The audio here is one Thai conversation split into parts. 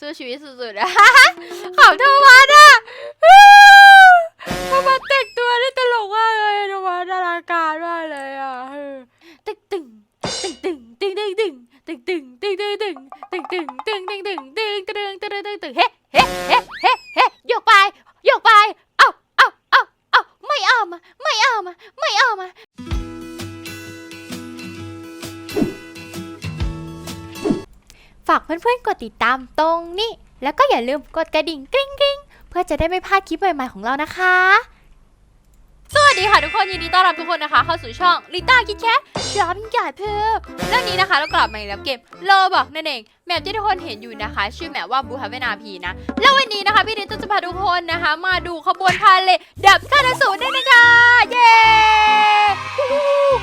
สู้ชีวิตสุดๆอะขำโทมัสอะทมัสแต่งตัว อย่าลืมกดกระดิ่งกริ๊งกริ๊งเพื่อจะได้ไม่พลาดคลิปใหม่ๆของเรานะคะ สวัสดีค่ะทุกคนยินดีต้อนรับทุกคนนะคะ เข้าสู่ช่องลิต้าคิดแค่ช้อนใหญ่เพิ่มเรื่องนี้นะคะเรากลับมาอีกแล้วเกมโลบอกนั่นเอง แมปที่ทุกคนเห็นอยู่นะคะ ชื่อแมปว่าบูฮาเวนาพีนะ แล้ววันนี้นะคะพี่ดิต้าจะพาทุกคนนะคะ มาดูขบวนพาเลทดับคานาสูนด้นะคะ เย้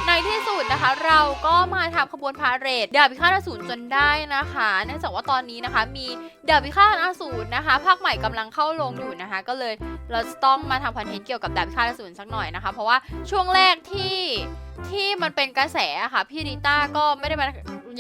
ในที่สุดนะคะ เราก็มาทำขบวนพาเหรดดาบพิฆาตอสูรจนได้นะคะเนื่องจากว่าตอนนี้นะคะ มีดาบพิฆาตอสูรนะคะ ภาคใหม่กำลังเข้าลงอยู่นะคะ ก็เลยเราจะต้องมาทำคอนเทนต์เกี่ยวกับดาบพิฆาตอสูรสักหน่อยนะคะ เพราะว่าช่วงแรกที่ที่มันเป็นกระแสะค่ะพี่ดิต้าก็ไม่ได้มา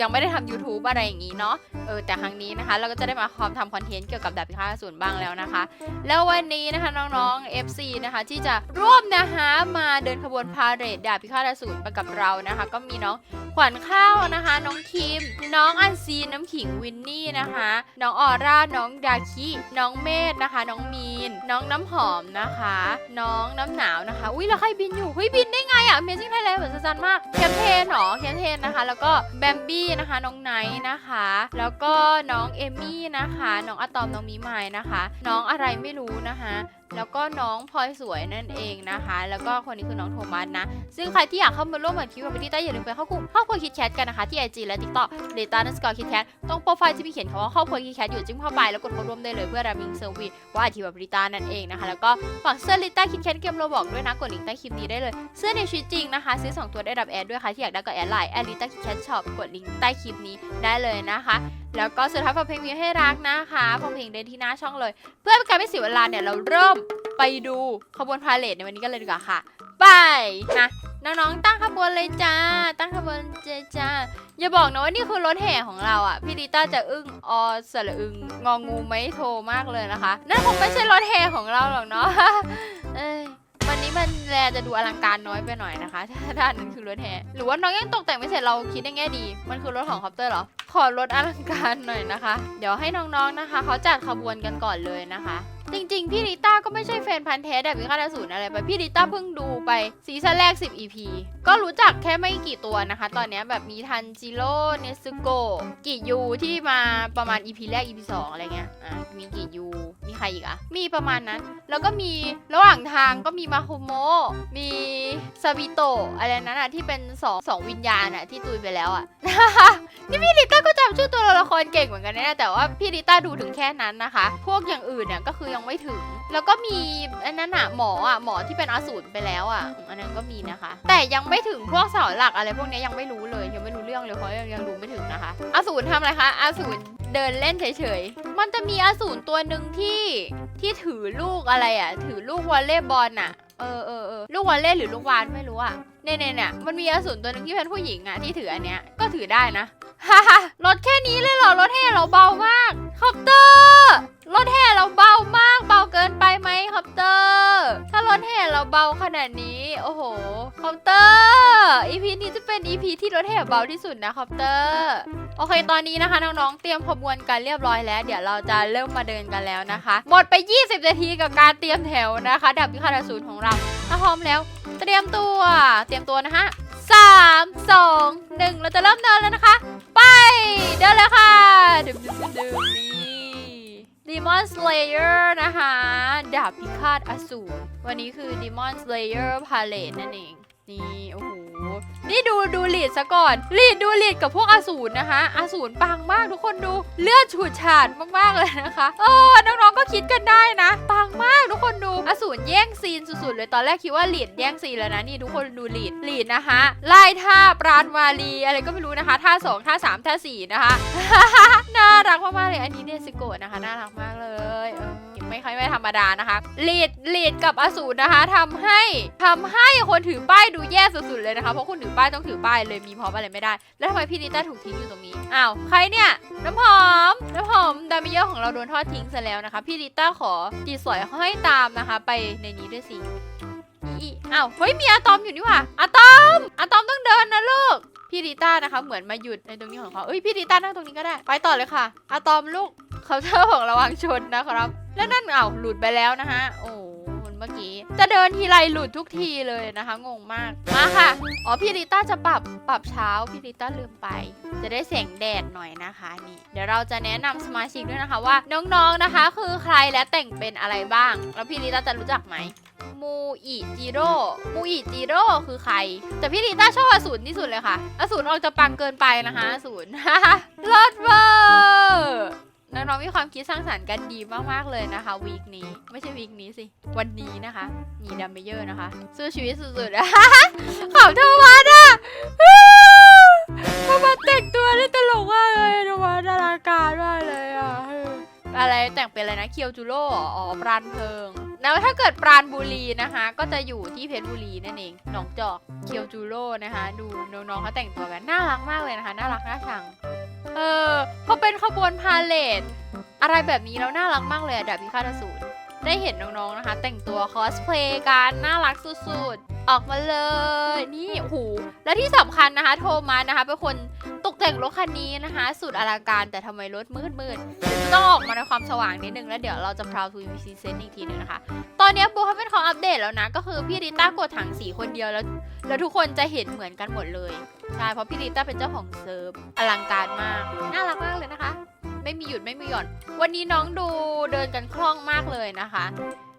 ยังไม่ได้ทำ YouTube อะไรอย่างนี้เนาะเออแต่ครั้งนี้นะคะ เราก็จะได้มาคอมทำคอนเทนต์เกี่ยวกับดาบพิฆาตอสูรบ้างแล้วนะคะ แล้ววันนี้นะคะน้องๆ FC นะคะที่จะร่วมนะคะมาเดินขบวนพาเหรดดาบพิฆาตอสูรไปกับเรานะคะ ก็มีน้องขวัญข้าวนะคะ น้องคิมน้องอันซีน้ำขิงวินนี่นะคะ น้องออร่าน้องดาคิน้องเมธนะคะ น้องมีน น้องน้ำหอมนะคะ น้องน้ำหนาวนะคะ อุ้ยแล้วใครบินอยู่เฮ้ยบินได้ไงอะ Amazing Thailand เหมือนซันมากแคมเทนหรอแคมเทนนะคะ แล้วก็แบมบี้นะคะ น้องไนท์นะคะ แล้วก็น้องเอมี่นะคะ น้องอะตอมน้องมีไมายนะคะ น้องอะไรไม่รู้นะคะ แล้วก็น้องพลอยสวยนั่นเองนะคะ แล้วก็คนนี้คือน้องโทมัสนะ ซึ่งใครที่อยากเข้ามาร่วมกับคลิปกับพี่ต้าอย่าลืมไปเข้ากลุ่มครอบครัวคิดแคทกันนะคะ ที่ไอจีและทิกต็อกเลต้านัสกอร์คิดแคทตรงโปรไฟล์จะมีเขียนคำว่าครอบครัวคิดแคทอยู่จิ้มเข้าไปแล้วกดเข้าร่วมได้เลยเพื่อรับลิงเซอร์วีว่าอาชีพกับลิต้านั่นเองนะคะ แล้วก็ฝากเสื้อลิต้าคิดแคทเกมโรบอกด้วยนะกดลิงก์ใต้คลิปนี้ได้เลย เสื้อในชีวิตจริงนะคะ ซื้อสองตัวได้รับแอดด้วยค่ะที่อยากได้ก็แอดไลน์แอดลิต้าคิดแคทช็อปกดลิงก์ใต้คลิปนี้ได้เลยนะคะแล้วก็สุดท้ายฝากเพลงมีให้รักนะคะฟังเพลงได้ที่หน้าช่องเลย เพื่อเป็นการไม่เสียเวลาเนี่ยเราเริ่มไปดูขบวนพาเหรดในวันนี้กันเลยดีกว่าค่ะ ไปนะน้องๆตั้งขบวนเลยจ้า ตั้งขบวนเจจ้า อย่าบอกนะว่านี่คือรถแห่ของเราอะ พี่ดิต้าจะอึ้งออสระอึงงองูไม่โทรมากเลยนะคะนั่นคงไม่ใช่รถแห่ของเราหรอกเนาะเอ้ย วันนี้มันแลจะดูอลังการน้อยไปหน่อยนะคะถ้าด้านนั้นคือรถแห่หรือว่าน้องยังตกแต่งไม่เสร็จเราคิดในแง่ดี มันคือรถของคอปเตอร์เหรอ ขอรถอลังการหน่อยนะคะ เดี๋ยวให้น้องๆนะคะ เขาจัดขบวนกันก่อนเลยนะคะ จริงๆ พี่ลิต้าก็ไม่ใช่แฟนพันธ์แท้แบบวิฆาตอสูรอะไรไปพี่ลิต้าเพิ่งดูไปซีซั่นแรก 10 EP ก็รู้จักแค่ไม่กี่ตัวนะคะ ตอนนี้แบบมีทันจิโร่เนซึโกะกิยูที่มาประมาณ EP แรก EP 2 อะไรเงี้ยอะมีกิยู ใครอีกอะมีประมาณนั้น แล้วก็มีระหว่างทางก็มีมาโฮโม มีซาบิโตอะไรนั้นอะที่เป็นสองสองวิญญาณอะที่ตุยไปแล้วอะนี่พี่ลิต้าก็จำชื่อตัวละครเก่งเหมือนกันนะแต่ว่าพี่ลิต้าดูถึงแค่นั้นนะคะ พวกอย่างอื่นเนี่ยก็คือยังไม่ถึง แล้วก็มีอันนั้นอะหมออะหมอที่เป็นอสูรไปแล้วอะอันนั้นก็มีนะคะ แต่ยังไม่ถึงพวกเสาหลักอะไรพวกนี้ยังไม่รู้เลยยังไม่รู้เรื่องเลยเพราะยังยังดูไม่ถึงนะคะอสูรทำอะไรคะอสูรเดินเล่นเฉยๆ มันจะมีอสูรตัวหนึ่งที่ที่ถือลูกอะไรอะถือลูกวอลเลย์บอลอะเออเออเออลูกวอลเลย์หรือลูกวานไม่รู้อะเนี่ยเนี่ยเนี่ยมันมีอสูรตัวหนึ่งที่เป็นผู้หญิงอะที่ถืออันเนี้ยก็ถือได้นะฮ่าฮ่ารถแค่นี้เลยเหรอรถแห่เราเบามากคอปเตอร์ รถแห่เราเบามากเบาเกินไปไหมคอปเตอร์ ถ้ารถแห่เราเบาขนาดนี้ โอ้โหคอปเตอร์ EP นี้จะเป็น EP ที่รถแห่เบาที่สุดนะคอปเตอร์โอเคตอนนี้นะคะน้องๆเตรียมขบวนกันเรียบร้อยแล้ว เดี๋ยวเราจะเริ่มมาเดินกันแล้วนะคะ หมดไป 20 นาทีกับการเตรียมแถวนะคะ ดับพิฆาตอสูรของเราถ้าพร้อมแล้ว เตรียมตัวเตรียมตัวนะคะสามสองหนึ่งเราจะเริ่มเดินแล้วนะคะ ไปเดินเลยค่ะดึมดึมดึมดึมนี่ Demon Slayer นะคะ ดาบพิฆาตอสูร วันนี้คือ Demon Slayer Palette นั่นเอง นี่โอ้โหนี่ดูดูลีดซะก่อนลีดดูลีดกับพวกอสูรนะคะอสูรปังมากทุกคนดูเลือดฉูดฉาดมากๆเลยนะคะเออน้องๆก็คิดกันได้นะปังมากทุกคนดูอสูรแย่งซีนสุดๆเลยตอนแรกคิดว่าลีดแย่งซีนแล้วนะนี่ทุกคนดูลีดลีดนะคะไล่ท่าปราณวาลีอะไรก็ไม่รู้นะคะท่าสองท่าสามท่าสี่นะคะน่ารักมากๆเลยอันนี้เนี่ยสิโกะนะคะน่ารักมากเลยเออไม่ค่อยไม่ธรรมดานะคะลีดลีดกับอสูรนะคะทำให้ทำให้คนถือป้ายดูแย่สุดๆเลยนะคะ เพราะคนถือป้ายต้องถือป้ายเลยมีพร้อมอะไรไม่ได้ แล้วทำไมพี่นิต้าถูกทิ้งอยู่ตรงนี้ อ้าว ใครเนี่ย น้ำหอม น้ำหอมดามิเยอร์ของเราโดนทอดทิ้งซะแล้วนะคะ พี่นิต้าขอจีสวยให้ตามนะคะ ไปในนี้ด้วยสิอ้าวเฮ้ยมีอะตอมอยู่นี่ว่าอะตอมอะตอมต้องเดินนะลูกพี่ดิต้านะคะ เหมือนมาหยุดในตรงนี้ของเขาเอ้ยพี่ดิต้านั่งตรงนี้ก็ได้ ไปต่อเลยค่ะอะตอมลูกเคาเตอร์ของระวังชนนะครับ แล้วนั่นอ้าวหลุดไปแล้วนะคะโอ้ เมื่อกี้ จะเดินทีไรหลุดทุกทีเลยนะคะ งงมาก มาค่ะ อ๋อพี่ดิต้าจะปรับปรับเช้าพี่ดิต้าลืมไป จะได้แสงแดดหน่อยนะคะนี่ เดี๋ยวเราจะแนะนำสมาชิกด้วยนะคะว่าน้องๆนะคะ คือใครและแต่งเป็นอะไรบ้าง แล้วพี่ดิต้าจะรู้จักไหมมูอิจิโร่ มูอิจิโร่คือใคร แต่พี่ลิต้าชอบอสูรที่สุดเลยค่ะ อสูรออกจะปังเกินไปนะคะอสูรเลิศเวอร์ น้องๆมีความคิดสร้างสรรค์กันดีมากๆเลยนะคะวีคนี้ไม่ใช่วีคนี้สิ วันนี้นะคะมีดัมเบเยอร์นะคะสู้ชีวิตสุดๆอะขำเทวัดอะมามาแต่งตัวได้ตลกมากเลยเทวัดาราการมากเลยอะอะไรแต่งเป็นอะไรนะเคียวจูโร่ออ๋อปราณเพลิงแล้วถ้าเกิดปราณบุรีนะคะ ก็จะอยู่ที่เพชรบุรีนั่นเองหนองจอกเคียวจูโร่นะคะ ดูน้องๆเขาแต่งตัวกันน่ารักมากเลยนะคะ น่ารักน่าชัง เออพอเป็นขบวนพาเลทอะไรแบบนี้แล้วน่ารักมากเลยอะดาบพิฆาตอสูรได้เห็นน้องๆนะคะ แต่งตัวคอสเพลย์กันน่ารักสุดๆ ออกมาเลยนี่โอ้โหและที่สำคัญนะคะ โทมัสนะคะเป็นคนตกแต่งรถคันนี้นะคะ สุดอลังการแต่ทำไมรถมืดมืดๆเดี๋ยวจะต้องออกมาในความสว่างนิดนึงแล้วเดี๋ยวเราจะพราวทูวีซีเซนอีกทีนึงนะคะ ตอนนี้โบเขาเป็นของอัปเดตแล้วนะ ก็คือพี่ริต้ากดถังสีคนเดียวแล้ว แล้วทุกคนจะเห็นเหมือนกันหมดเลยใช่เพราะพี่ริต้าเป็นเจ้าของเซิร์ฟอลังการมากน่ารักมากเลยนะคะ ไม่มีหยุดไม่มีหย่อน วันนี้น้องดูเดินกันคล่องมากเลยนะคะ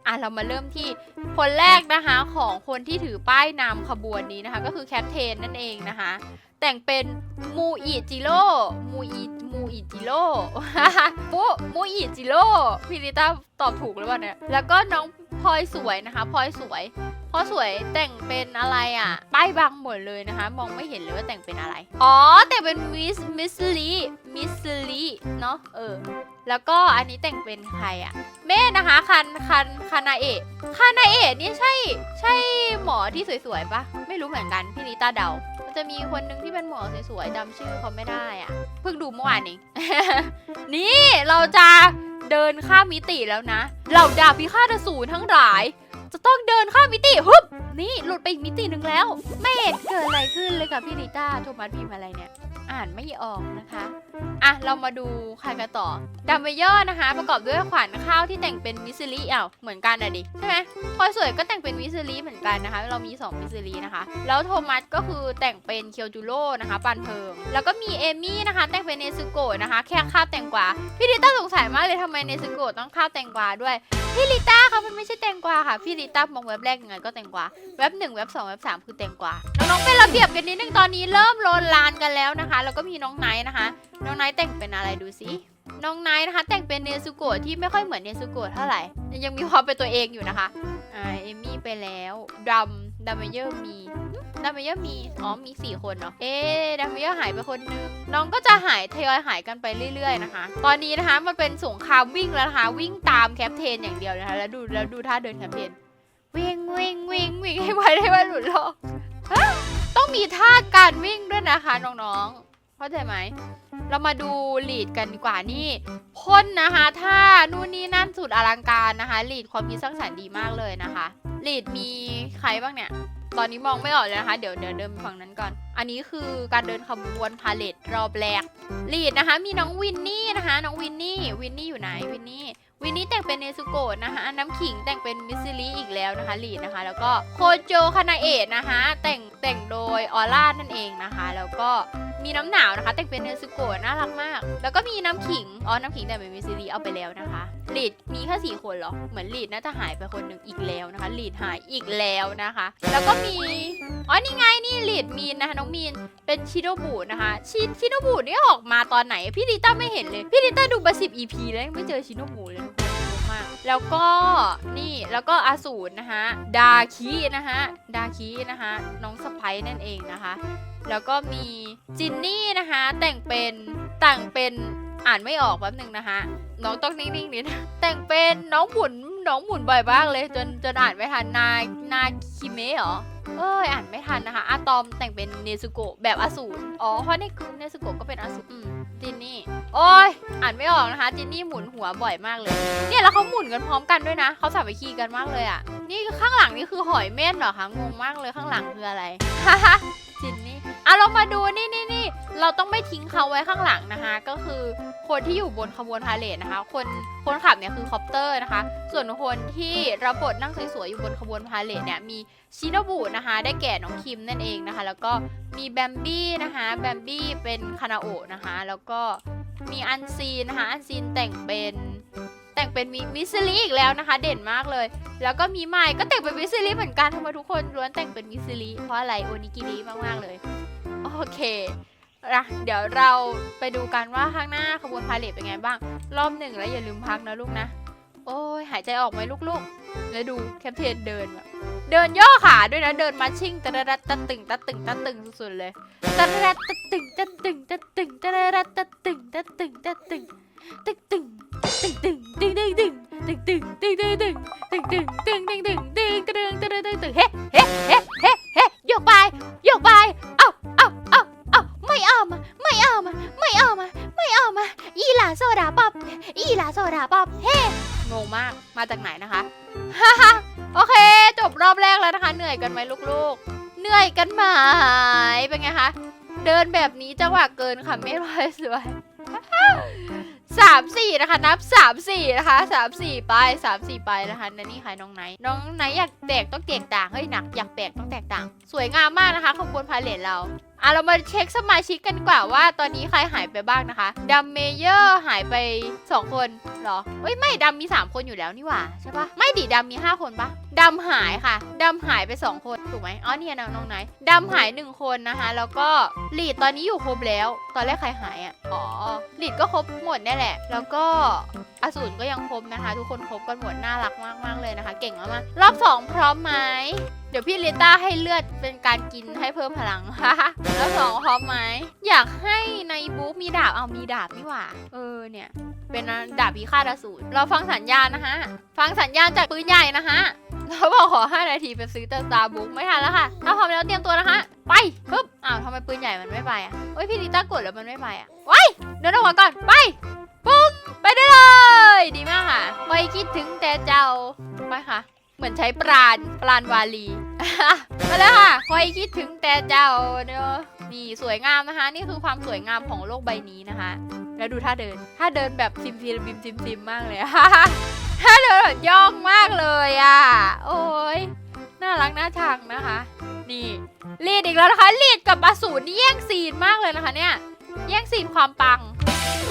อะเรามาเริ่มที่คนแรกนะคะของคนที่ถือป้ายนำขบวนนี้นะคะ ก็คือแคปเทนนั่นเองนะคะ แต่งเป็นมูอิจิโร่มูอิมูอิจิโร่ปุ๊มูอิจิโร่พี่ริต้าตอบถูกหรือเปล่าเนี่ยแล้วก็น้อง พลอยสวยนะคะพลอยสวยพลอยสวยแต่งเป็นอะไรอะป้ายบังหมดเลยนะคะ มองไม่เห็นเลยว่าแต่งเป็นอะไร อ๋อ แต่เป็นมิสมิสลีมิสลีเนาะเออ แล้วก็อันนี้แต่งเป็นใครอะเม่นะคะคันคันคานาเอะคานาเอะนี่ใช่ใช่หมอที่สวยๆปะไม่รู้เหมือนกันพี่ลิต้าเดาจะมีคนหนึงที่เป็นหมอสวยๆจำชื่อเขาไม่ได้อะ เพิ่งดูเมื่อวานเอง นี่เราจะ เดินข้ามมิติแล้วนะ เหล่าดาบพิฆาตอสูรทั้งหลาย จะต้องเดินข้ามมิติฮึบนี่หลุดไปอีกมิติหนึ่งแล้ว ไม่เห็นเกิดอะไรขึ้นเลยกับพี่ลิต้าโทมัสพิมพ์อะไรเนี่ย อ่านไม่ออกนะคะ อะ เรามาดูใครกันต่อดัมเบลเยอร์นะคะ ประกอบด้วยขวานข้าวที่แต่งเป็นมิสซิลี่อ้าวเหมือนกันอะดิ ใช่ไหมพอยสวยก็แต่งเป็นมิสซิลี่เหมือนกันนะคะ เรามี 2 มิสซิลี่นะคะ แล้วโทมัสก็คือแต่งเป็นเคียวจูโร่นะคะปันเพิง แล้วก็มีเอมี่นะคะ แต่งเป็นเนซึโกะนะคะ แค่คาบแตงกวาพี่ลิต้าสงสัยมากเลยทำไมเนซึโกะต้องคาบแตงกวาด้วยพี่ลิต้าเขามันไม่ใช่แตงกวาค่ะพี่ลิต้ามองเว็บแรกยังไงก็แตงกวาเว็บหนึ่งเว็บสองเว็บสามคือแตงกวาน้องๆเป็นระเบียบกันนิดนึงตอนนี้เริ่มโลนลานกันแล้วนะคะ แล้วก็มีน้องไนท์นะคะ น้องไนท์แต่งเป็นอะไรดูสิน้องไนท์นะคะ แต่งเป็นเนซุโกะที่ไม่ค่อยเหมือนเนซุโกะเท่าไหร่ยังมีความเป็นตัวเองอยู่นะคะอ่าเอมี่ไปแล้วดัมดัมเมเยอร์มีดัมเมเยอร์มีอ๋อมีสี่คนเนาะเอ๊ดัมเมเยอร์หายไปคนนึงน้องก็จะหายทยอยหายกันไปเรื่อยๆนะคะ ตอนนี้นะคะมันเป็นสงครามวิ่งแล้วนะคะวิ่งตามแคปเทนอย่างเดียวนะคะแล้วดูแล้วดูท่าเดินแคปเทนวิ่งวิ่งวิ่งวิ่งให้ไวให้ไวหลุดโลกต้องมีท่าการวิ่งด้วยนะคะน้องๆ เข้าใจไหม เรามาดูลีดกันดีกว่านี่พ่นนะคะถ้านู่นนี่นั่นสุดอลังการนะคะลีดความคิดสร้างสรรค์ดีมากเลยนะคะลีดมีใครบ้างเนี่ยตอนนี้มองไม่ออกเลยนะคะ เดี๋ยวเดี๋ยวเดินฝั่งนั้นก่อน อันนี้คือการเดินขบวนพาเลทรอบแรกลีดนะคะ มีน้องวินนี่นะคะ น้องวินนี่วินนี่อยู่ไหนวินนี่วินนี่แต่งเป็นเนซุโกะนะคะน้ำขิงแต่งเป็นมิสซิลิอีกแล้วนะคะลีดนะคะ แล้วก็โคโจคานาเอะนะคะ แต่งแต่งโดยออร่านั่นเองนะคะ แล้วก็ มีน้ำหนาวนะคะ แต่งเป็นเนซุโกะน่ารักมาก แล้วก็มีน้ำขิง อ๋อ น้ำขิงแต่เป็นมิซิลิเอาไปแล้วนะคะลีดมีแค่สี่คนหรอ เหมือนลีดน่าจะหายไปคนหนึ่งอีกแล้วนะคะลีดหายอีกแล้วนะคะ แล้วก็มี อ๋อ นี่ไง นี่ลีดมีนนะคะน้องมีน เป็นชิโนบุนะคะ ชิชิโนบุนี่ออกมาตอนไหน พี่ดิต้าไม่เห็นเลย พี่ดิต้าดูมาสิบ EP แล้วยังไม่เจอชิโนบุเลยมากแล้วก็นี่แล้วก็อาสูรนะคะดาคินะคะดาคินะคะน้องสไปนั่นเองนะคะ แล้วก็มีจินนี่นะคะ แต่งเป็นแต่งเป็นอ่านไม่ออกแป๊บหนึ่งนะคะน้องต้องนิ่งๆนิดแต่งเป็นน้องหมุนน้องหมุนบ่อยมากเลย จนจนอ่านไม่ทันนานาคิเมะเหรอเอ้ยอ่านไม่ทันนะคะอะตอมแต่งเป็นเนซุโกะแบบอสูรอ๋อเพราะในเนซุโกะก็เป็นอสูรจินนี่โอ้ยอ่านไม่ออกนะคะจินนี่หมุนหัวบ่อยมากเลย เนี่ยแล้วเขาหมุนกันพร้อมกันด้วยนะเขาสามัคคีกันมากเลยอะนี่ข้างหลังนี่คือหอยเม่นเหรอคะงงมากเลยข้างหลังคืออะไรฮ่าฮ่าจินน อะเรามาดูนี่นี่นี่เราต้องไม่ทิ้งเขาไว้ข้างหลังนะคะ ก็คือคนที่อยู่บนขบวนพาเหรดนะคะ คนคนขับเนี่ยคือคอปเตอร์นะคะ ส่วนคนที่รับบทนั่งสวยๆอยู่บนขบวนพาเหรดเนี่ยมีชินบุนะคะ ได้แก่น้องคิมนั่นเองนะคะ แล้วก็มีแบมบี้นะคะแบมบี้เป็นคานาโอะนะคะ แล้วก็มีอันซีนนะคะ อันซีนแต่งเป็นแต่งเป็นมิมิสซิลิอีกแล้วนะคะ เด่นมากเลย แล้วก็มีไมค์ก็แต่งเป็นมิสซิลิเหมือนกันทำไมทุกคนล้วนแต่งเป็นมิสซิลิเพราะอะไรโอนิกิริมากๆเลย โอเคนะเดี๋ยวเราไปดูกันว่าข้างหน้าขบวนพาเหรดเป็นไงบ้าง รอบหนึ่งแล้วอย่าลืมพักนะลูกนะ โอ้ยหายใจออกไหมลูกๆ แล้วดูแคปเทนเดินแบบเดินย่อขาด้วยนะ เดินมาชิ่งตะระรัดตะตึงตะตึงตะตึงสุดๆเลยตะระรัดตะตึงตะตึงตะตึงตะระรัดตะตึงตะตึงตะตึงตึงตึง ตึงตึงตึงตึงตึงตึงตึงตึงตึงตึงตึงตึงตึงตึงตึงตึงกระดึงตึงตึงตึงเฮ้เฮ้เฮ้เฮ้เฮ้ยกไปยกไปเอ้าเอ้าเอ้าเอ้าไม่เอามาไม่เอามาไม่เอามาไม่เอามาอีหลาโซดาป๊อปอีหลาโซดาป๊อปเฮ้งงมากมาจากไหนนะคะฮ่าฮ่าโอเค จบรอบแรกแล้วนะคะ เหนื่อยกันไหมลูกๆ เหนื่อยกันไหมเป็นไงคะ เดินแบบนี้จังหวะเกินค่ะไม่ร้อยสวย สามสี่นะคะ นับสามสี่นะคะสามสี่ไปสามสี่ไปนะคะนั่นนี่ค่ะน้องไนน้องไนอยากแตกต้องแตกต่างเฮ้ยหนักอยากแตกต้องแตกต่าง สวยงามมากนะคะขบวนพาเลทเรา อะเรามาเช็คสมาชิกกันดีกว่าว่าตอนนี้ใครหายไปบ้างนะคะดัมเมเยอร์หายไป 2 คนเหรอเอ้ยไม่ดำมี 3 คนอยู่แล้วนี่หว่าใช่ปะไม่ดิดำมี 5 คนปะดำหายค่ะดำหายไป 2 คนถูกไหมอ๋อเนี่ยน้องไหนดำหาย 1 คนนะคะ แล้วก็ลีดตอนนี้อยู่ครบแล้ว ตอนแรกใครหายอะอ๋อลีดก็ครบหมดแน่แหละ แล้วก็อสูรก็ยังครบนะคะ ทุกคนครบกันหมดน่ารักมากๆเลยนะคะ เก่งมากๆรอบ 2 พร้อมไหมเดี๋ยวพี่ลิต้าให้เลือดเป็นการกินให้เพิ่มพลังแล้วสองพร้อมไหมอยากให้ในบุ๊กมีดาบเอามีดาบนี่หว่า เออเนี่ย เป็นดาบพิฆาตอสูรเราฟังสัญญาณนะฮะ ฟังสัญญาณจากปืนใหญ่นะฮะเราบอกขอ 5 นาทีไปซื้อเตอร์ตาบุ๊กไม่ทันแล้วค่ะ ถ้าพร้อมแล้วเตรียมตัวนะคะ ไปปึ๊บอ้าวทำไมปืนใหญ่มันไม่ไปอะเฮ้ยพี่ลิต้ากดแล้วมันไม่ไปอะไว้เดินออกมาก่อนไปปุ๊บไปได้เลย ดีมากค่ะไว้คิดถึงแต่เจ้าไปค่ะ เหมือนใช้ปราณปราณวาลีมาเลยค่ะคอยคิดถึงแต่เจ้าเนอะนี่สวยงามนะคะ นี่คือความสวยงามของโลกใบนี้นะคะ แล้วดูท่าเดินท่าเดินแบบซิมซิมบิมซิมซิมมากเลยท่าเดินแบบย่องมากเลยอะโอ้ยน่ารักน่าชังนะคะ นี่ลีดอีกแล้วนะคะลีดกับอสูรนี่แย่งซีนมากเลยนะคะเนี่ยแย่งซีนความปัง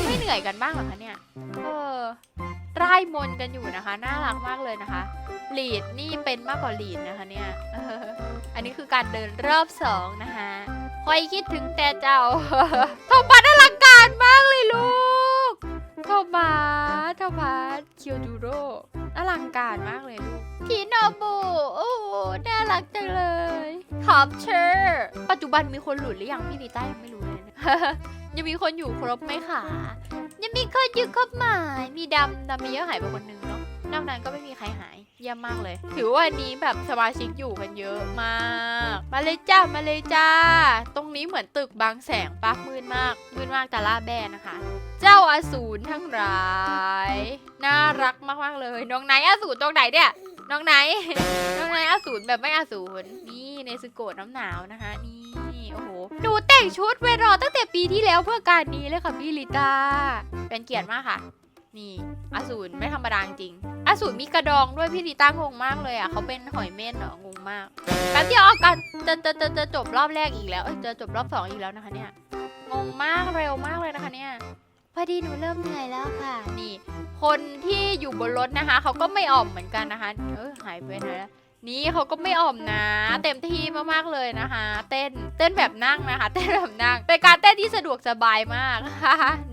ไม่เหนื่อยกันบ้างเหรอคะเนี่ยเออ ร่ายมนกันอยู่นะคะ น่ารักมากเลยนะคะลีดนี่เป็นมากกว่าลีดนะคะเนี่ยอันนี้คือการเดินรอบสองนะคะคอยคิดถึงแต่เจ้าโทมัสอลังการมากเลยลูกโทมัสโทมัสคิวดูโรอลังการมากเลยลูกพีโนบุโอ้น่ารักจังเลยท็อปเชอร์ปัจจุบันมีคนหลุดหรือยังพี่ลิต้ายังไม่รู้เลยนะ ยังมีคนอยู่ครบไหมคะยังมีคนอยู่ครบไหมมีดำดำมีเยอะหายไปคนนึงเนาะนอกนั้นก็ไม่มีใครหายเยี่ยมมากเลย ถือว่าวันนี้แบบสมาชิกอยู่กันเยอะมาก มาเลยจ้ามาเลยจ้า ตรงนี้เหมือนตึกบางแสงปะมืดมากมืดมากแต่ล่าแบนนะคะ เจ้าอสูรทั้งหลายน่ารักมากๆเลย น้องไหนอสูรตรงไหนเนี่ยน้องไหน น้องไหนอสูรแบบไม่อสูรนี่ในสโกดน้ำหนาวนะคะนี่ หหนูแต่งชุดเวรอตั้งแต่ปีที่แล้วเพื่อการนี้เลยค่ะพี่ลิต้า เป็นเกียรติมากค่ะ นี่อสูรไม่ธรรมดาจริงอสูรมีกระดองด้วยพี่ลิต้างงมากเลยอะเขาเป็นหอยเม่นเหรองงมากแป๊บเดียวเอากันจะจะจะจะจบรอบแรกอีกแล้วเอ้ยจะจบรอบสองอีกแล้วนะคะเนี่ย งงมากเร็วมากเลยนะคะเนี่ยพอดีหนูเริ่มเหนื่อยแล้วค่ะ นี่ คนที่อยู่บนรถนะคะ เขาก็ไม่อ่อมเหมือนกันนะคะ เออหายไปไหนแล้ว นี่เขาก็ไม่อ่อมนะ เต็มที่มากๆเลยนะคะ เต้นเต้นแบบนั่งนะคะ เต้นแบบนั่งเป็นการเต้นที่สะดวกสบายมาก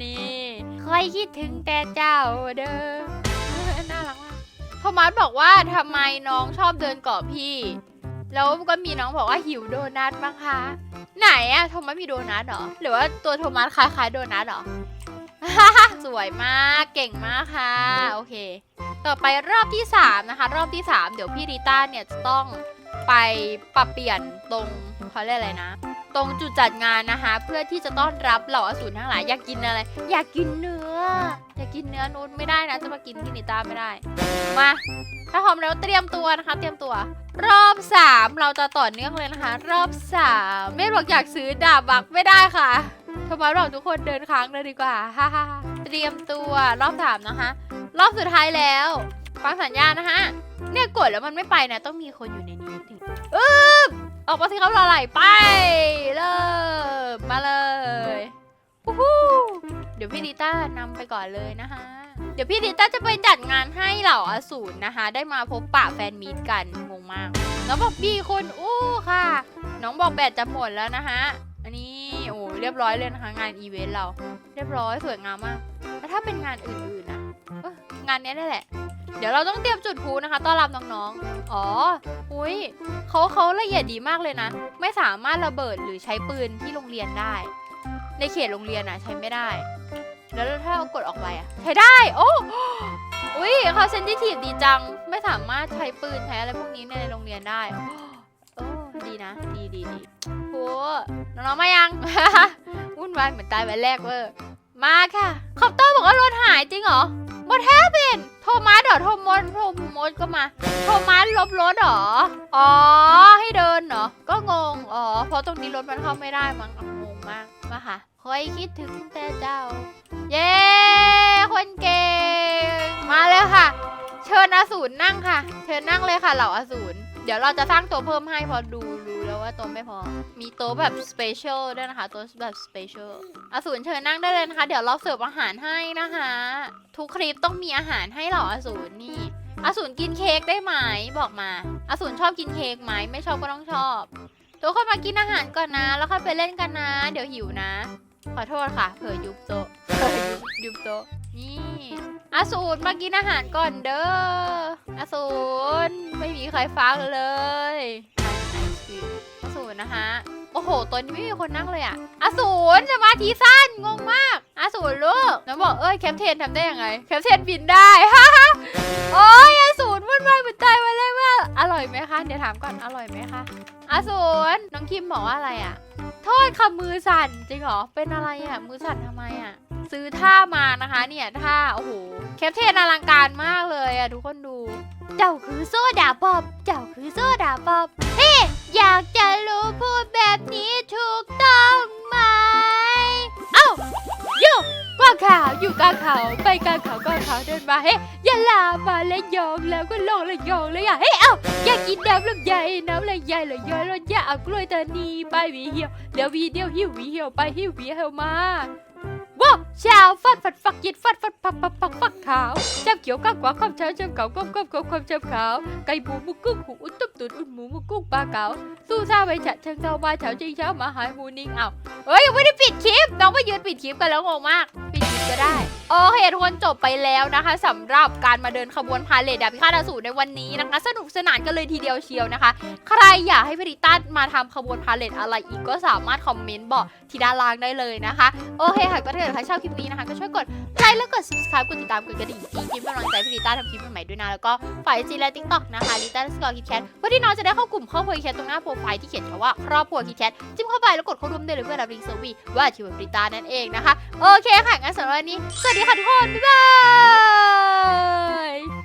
นี่คอยคิดถึงแต่เจ้าเด้อน่ารักมากโทมัสบอกว่าทำไมน้องชอบเดินเกาะพี่ แล้วก็มีน้องบอกว่าหิวโดนัทมั้งคะ ไหนอะโทมัสมีโดนัทเหรอ หรือว่าตัวโทมัสคล้ายๆโดนัทเหรอ สวยมากเก่งมากค่ะ โอเค ต่อไปรอบที่ 3 นะคะ รอบที่ 3 เดี๋ยวพี่ริต้าเนี่ยจะต้องไปปรับเปลี่ยนตรงเขาเรียกอะไรนะ ตรงจุดจัดงานนะคะ เพื่อที่จะต้อนรับเหล่าอสูรทั้งหลายอยากกินอะไร อยากกินเนื้อ อยากกินเนื้อนูนไม่ได้นะ จะมากินพี่นิต้าไม่ได้ มาถ้าพร้อมแล้วเตรียมตัวนะคะ เตรียมตัว รอบ 3 เราจะต่อเนื่องเลยนะคะ รอบ 3 ไม่บอกอยากซื้อดาบบักไม่ได้ค่ะ ทำไมบอกทุกคนเดินค้างเลยดีกว่าฮ่าฮ่าฮ่าเตรียมตัวรอบสามนะคะ รอบสุดท้ายแล้วฟังสัญญาณนะคะเนี่ยกดแล้วมันไม่ไปนะ ต้องมีคนอยู่ในนี้ถึงอึ๊บออกมาสิครับรอไหลไป เริ่มมาเลยวู้ฮู้เดี๋ยวพี่ดิต้านำไปก่อนเลยนะคะ เดี๋ยวพี่ดิต้าจะไปจัดงานให้เหล่าอสูรนะคะ ได้มาพบปะแฟนมีตกันงงมากแล้วบอกพี่คนอู้ค่ะ น้องบอกแบตจะหมดแล้วนะคะอันนี้โอ้ เรียบร้อยเลยนะคะงานอีเวนต์เรา เรียบร้อยสวยงามมากแล้วถ้าเป็นงานอื่นๆนะเอ้องานนี้นี่แหละ เดี๋ยวเราต้องเตรียมจุดพลุนะคะต้อนรับน้องๆ อ๋อ อุ้ยเขาเขาละเอียดดีมากเลยนะ ไม่สามารถระเบิดหรือใช้ปืนที่โรงเรียนได้ ในเขตโรงเรียนนะใช้ไม่ได้ แล้วถ้าเรากดออกไปอะใช้ได้ โอ้อุ้ยเขาเซนซิทีฟดีจัง ไม่สามารถใช้ปืนใช้อะไรพวกนี้ในโรงเรียนได้ ดีนะ ดีดีดีโหน้องๆมายัง วุ่นวายเหมือนตายวันแรกเวอร์มาค่ะ คอปเตอร์บอกว่ารถหายจริงเหรอหมดแทบเป็นโทมัสเหรอโทมสโทมสก็มา โทมัสลบรถเหรอ อ๋อ ให้เดินเหรอ ก็งง อ๋อ เพราะตรงนี้รถมันเข้าไม่ได้มั้งงงมากมาค่ะคอยคิดถึงแต่เจ้า เย้ คนเก่ง มาเลยค่ะ เชิญอสูรนั่งค่ะ เชิญนั่งเลยค่ะเหล่าอสูร เดี๋ยวเราจะสร้างโต๊ะเพิ่มให้พอดูรู้แล้วว่าโต๊ะไม่พอ มีโต๊ะแบบสเปเชียลด้วยนะคะโต๊ะแบบสเปเชียลอสูรเชิญนั่งได้เลยนะคะ เดี๋ยวเราเสิร์ฟอาหารให้นะคะ ทุกคลิปต้องมีอาหารให้เหล่าอสูรนี่อสูรกินเค้กได้ไหมบอกมาอสูรชอบกินเค้กไหมไม่ชอบก็ต้องชอบ ทุกคนมากินอาหารก่อนนะ แล้วค่อยไปเล่นกันนะ เดี๋ยวหิวนะ ขอโทษค่ะ เผลอยุบโต๊ะเผยยุบโต๊ะ นี่อสูรมากินอาหารก่อนเด้ออสูรไม่มีใครฟังเลยอสูรนะคะโอ้โหตัวนี้ไม่มีคนนั่งเลยอะอสูรสมาธิสั้นงงมากอสูรลูกน้องบอกเอ้ยแคปเทนทำได้ยังไงแคปเทนบินได้ฮ่าฮ่าโอ้ยอสูร วุ่นวายเหมือนตายมาเลยว่าอร่อยไหมคะ เดี๋ยวถามก่อนอร่อยไหมคะอาสูรน้องคิมบอกว่าอะไรอะโทษค่ะมือสั่นจริงเหรอ เป็นอะไรอะมือสั่นทำไมอะซื้อท่ามานะคะ เนี่ยท่าโอ้โหแคปเทนอลังการมากเลยอะทุกคนดู เจ้าคือโซดาป๊อปเจ้าคือโซดาป๊อปเฮ้ อยากจะรู้พูดแบบนี้ถูกต้องไหมาโยกวางขาวอยู่กลางเขาไปกลางเขากลางขาเดินมาเฮ้ยะลามาและยองแล้วก็ลงและยองเลยอะเฮ้ยเอ้าอยากกินน้ำลำไยน้ำลำไยเลยย้อยรถยาเอากล้วยตานีไปหวีเหี่ยวเดี๋ยวหวีเดียวหิวหวีเหี่ยวไปหิวหวีเหี่ยวมา ว้าวชาวฟัดฟัดฟักยิดฟัดฟัดปักปักปักฟักขาวจ้าเขียวก้าวกว่าข้ามเช้าจ้าเก่าก้มก้มก้มความเจ้าขาวไก่บูมุกกุ้งหูอุ้นตุ๊บตุนอุ้นหมูมุกกุ้งปลาเก๋าสู้ซาไปฉะเชิงเทามาเฉาจริงเช้ามาหายหมูนิ่งเอาเฮ้ยยังไม่ได้ปิดคลิปน้องมายืนปิดคลิปกันแล้วงงมาก ปิดคลิปก็ได้โอเคทุกคนจบไปแล้วนะคะสำหรับการมาเดินขบวนพาเลทดาบพิฆาตอสูรในวันนี้นะคะ สนุกสนานกันเลยทีเดียวเชียวนะคะ ใครอยากให้พิริตันมาทำขบวนพาเลทอะไรอีกก็สามารถคอมเมนต์บอกที่ด้านล่างได้เลยนะคะโอเคค่ะก็ถ้ากใครชอบคลิปนี้นะคะ ก็ช่วยกดไลค์แล้วกด subscribe กดติดตามกดกระดิ่งที่คลิปกำลังใจพี่ลิต้าทำคลิปใหม่ๆด้วยนะ แล้วก็ฝ่ายจีและทิกตอกนะคะลิต้าสกอร์คิดแคทเพื่อที่น้องจะได้เข้ากลุ่มครอบครัวคิดแคทตรงหน้าโปรไฟล์ที่เขียนคำว่าครอบครัวคิดแคทจิ้มเข้าไปแล้วกดเข้าร่วมได้เลยเพื่อรับลิงก์เซอร์วีว่าชื่อว่าลิต้านั่นเองนะคะโอเคค่ะงั้นสำหรับวันนี้สวัสดีค่ะทุกคนบ๊ายบาย